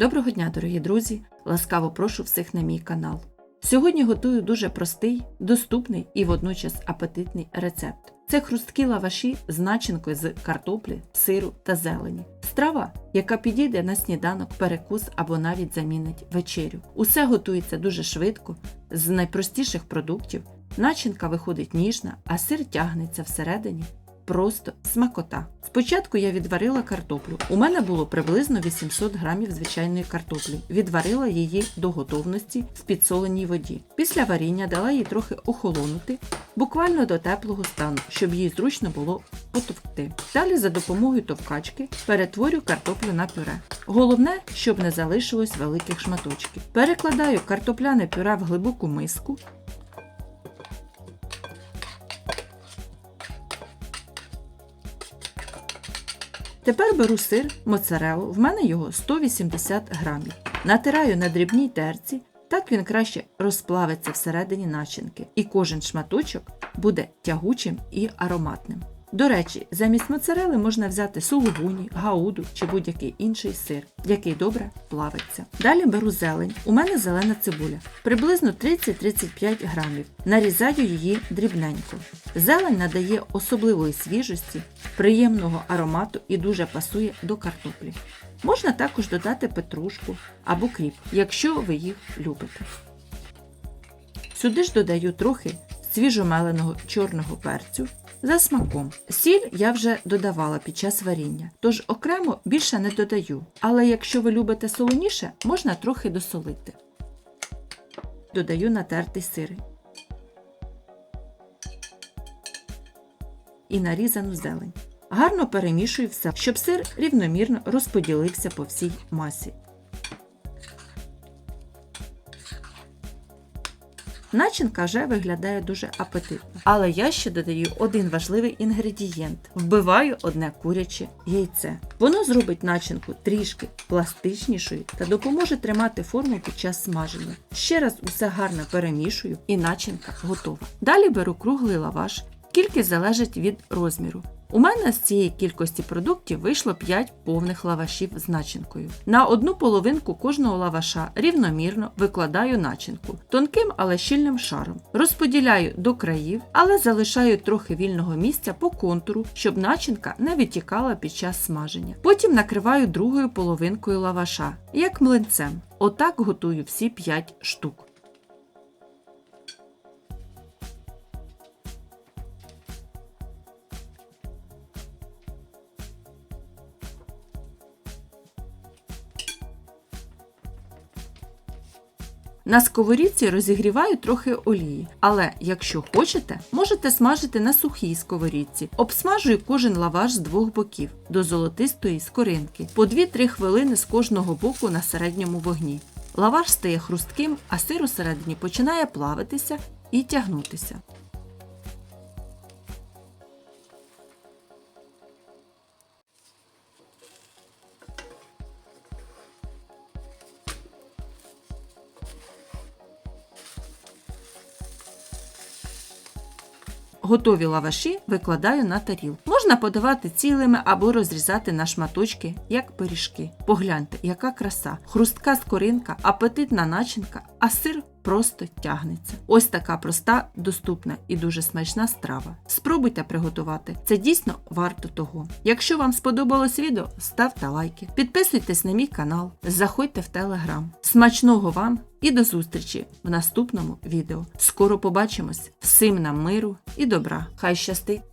Доброго дня, дорогі друзі! Ласкаво прошу всіх на мій канал. Сьогодні готую дуже простий, доступний і водночас апетитний рецепт. Це хрусткі лаваші з начинкою з картоплі, сиру та зелені. Страва, яка підійде на сніданок, перекус або навіть замінить вечерю. Усе готується дуже швидко, з найпростіших продуктів. Начинка виходить ніжна, а сир тягнеться всередині. Просто смакота. Спочатку я відварила картоплю. У мене було приблизно 800 грамів звичайної картоплі. Відварила її до готовності в підсоленій воді. Після варіння дала їй трохи охолонути, буквально до теплого стану, щоб їй зручно було потовкти. Далі за допомогою товкачки перетворю картоплю на пюре. Головне, щоб не залишилось великих шматочків. Перекладаю картопляне пюре в глибоку миску. Тепер беру сир моцарелу, в мене його 180 грамів. Натираю на дрібній терці, так він краще розплавиться всередині начинки, і кожен шматочок буде тягучим і ароматним. До речі, замість моцарели можна взяти сулугуні, гауду чи будь-який інший сир, який добре плавиться. Далі беру зелень. У мене зелена цибуля, приблизно 30-35 грамів. Нарізаю її дрібненько. Зелень надає особливої свіжості, приємного аромату і дуже пасує до картоплі. Можна також додати петрушку або кріп, якщо ви їх любите. Сюди ж додаю трохи свіжомеленого чорного перцю за смаком. Сіль я вже додавала під час варіння, тож окремо більше не додаю. Але якщо ви любите солоніше, можна трохи досолити. Додаю натертий сир. І нарізану зелень. Гарно перемішую все, щоб сир рівномірно розподілився по всій масі. Начинка вже виглядає дуже апетитно. Але я ще додаю один важливий інгредієнт: вбиваю одне куряче яйце. Воно зробить начинку трішки пластичнішою та допоможе тримати форму під час смаження. Ще раз усе гарно перемішую і начинка готова. Далі беру круглий лаваш. Кількість залежить від розміру. У мене з цієї кількості продуктів вийшло 5 повних лавашів з начинкою. На одну половинку кожного лаваша рівномірно викладаю начинку тонким, але щільним шаром. Розподіляю до країв, але залишаю трохи вільного місця по контуру, щоб начинка не відтікала під час смаження. Потім накриваю другою половинкою лаваша, як млинцем. Отак готую всі 5 штук. На сковорідці розігріваю трохи олії, але якщо хочете, можете смажити на сухій сковорідці. Обсмажую кожен лаваш з двох боків до золотистої скоринки, по 2-3 хвилини з кожного боку на середньому вогні. Лаваш стає хрустким, а сир усередині починає плавитися і тягнутися. Готові лаваші викладаю на таріл. Можна подавати цілими або розрізати на шматочки, як пиріжки. Погляньте, яка краса, хрустка скоринка, апетитна начинка, а сир просто тягнеться. Ось така проста, доступна і дуже смачна страва. Спробуйте приготувати. Це дійсно варто того. Якщо вам сподобалось відео, ставте лайки, підписуйтесь на мій канал, заходьте в телеграм. Смачного вам і до зустрічі в наступному відео. Скоро побачимось. Всім нам миру і добра. Хай щастить!